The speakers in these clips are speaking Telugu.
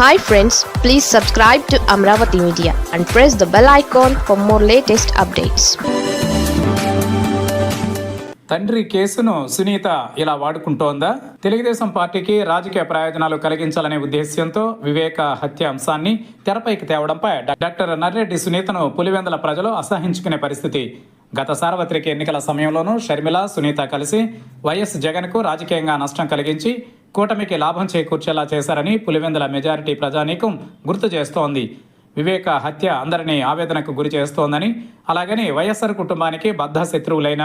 Hi friends please subscribe to Amaravati media and press the bell icon for more latest updates తండ్రి కేసును సునీత ఇలా వాడుకుంటోందా? తెలుగుదేశం పార్టీకి రాజకీయ ప్రయోజనాలు కలిగించాలనే ఉద్దేశ్యంతో వివేక హత్య అంశాన్ని తెరపైకి తేవడంపై డాక్టర్ నర్రెడ్డి సునీతను పులివెందల ప్రజలు అసహించుకునే పరిస్థితి. గత సార్వత్రిక ఎన్నికల సమయంలోనూ షర్మిల సునీత కలిసి వైఎస్ జగన్కు రాజకీయంగా నష్టం కలిగించి కూటమికి లాభం చేకూర్చేలా చేశారని పులివెందుల మెజారిటీ ప్రజానీకం గుర్తు చేస్తోంది. వివేక హత్య అందరినీ ఆవేదనకు గురి చేస్తోందని అలాగని వైఎస్ఆర్ కుటుంబానికి బద్ధ శత్రువులైన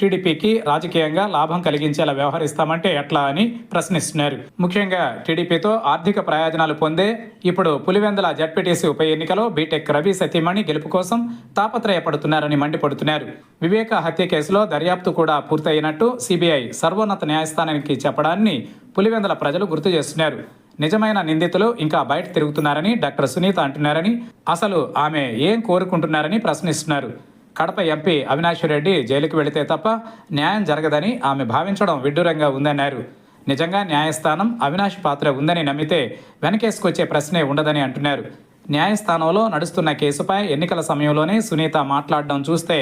టీడీపీకి రాజకీయంగా లాభం కలిగించేలా వ్యవహరిస్తామంటే ఎట్లా అని ప్రశ్నిస్తున్నారు. ముఖ్యంగా టీడీపీతో ఆర్థిక ప్రయోజనాలు పొందే ఇప్పుడు పులివెందుల జడ్పీటీసీ ఉప ఎన్నికలో బీటెక్ రవి సతీమణి గెలుపు కోసం తాపత్రయపడుతున్నారని మండిపడుతున్నారు. వివేక హత్య కేసులో దర్యాప్తు కూడా పూర్తయినట్టు సిబిఐ సర్వోన్నత న్యాయస్థానానికి చెప్పడాన్ని పులివెందల ప్రజలు గుర్తు చేస్తున్నారు. నిజమైన నిందితులు ఇంకా బయట తిరుగుతున్నారని డాక్టర్ సునీత అంటున్నారని అసలు ఆమె ఏం కోరుకుంటున్నారని ప్రశ్నిస్తున్నారు. కడప ఎంపీ అవినాష్ రెడ్డి జైలుకు వెళితే తప్ప న్యాయం జరగదని ఆమె భావించడం విడ్డూరంగా ఉందన్నారు. నిజంగా న్యాయస్థానం అవినాష్ పాత్ర ఉందని నమ్మితే వెనకేసుకొచ్చే ప్రశ్నే ఉండదని అంటున్నారు. న్యాయస్థానంలో నడుస్తున్న కేసుపై ఎన్నికల సమయంలోనే సునీత మాట్లాడడం చూస్తే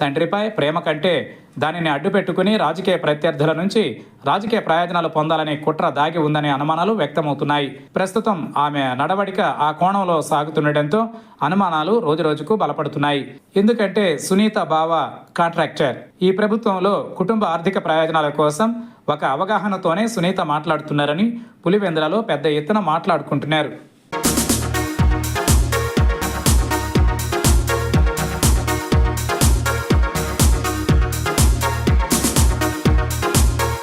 తండ్రిపై ప్రేమ కంటే దానిని అడ్డుపెట్టుకుని రాజకీయ ప్రత్యర్థుల నుంచి రాజకీయ ప్రయోజనాలు పొందాలనే కుట్ర దాగి ఉందనే అనుమానాలు వ్యక్తమవుతున్నాయి. ప్రస్తుతం ఆమె నడవడిక ఆ కోణంలో సాగుతుండటంతో అనుమానాలు రోజురోజుకు బలపడుతున్నాయి. ఎందుకంటే సునీత బావ కాంట్రాక్టర్. ఈ ప్రభుత్వంలో కుటుంబ ఆర్థిక ప్రయోజనాల కోసం ఒక అవగాహనతోనే సునీత మాట్లాడుతున్నారని పులివెందులలో పెద్ద ఎత్తున మాట్లాడుకుంటున్నారు.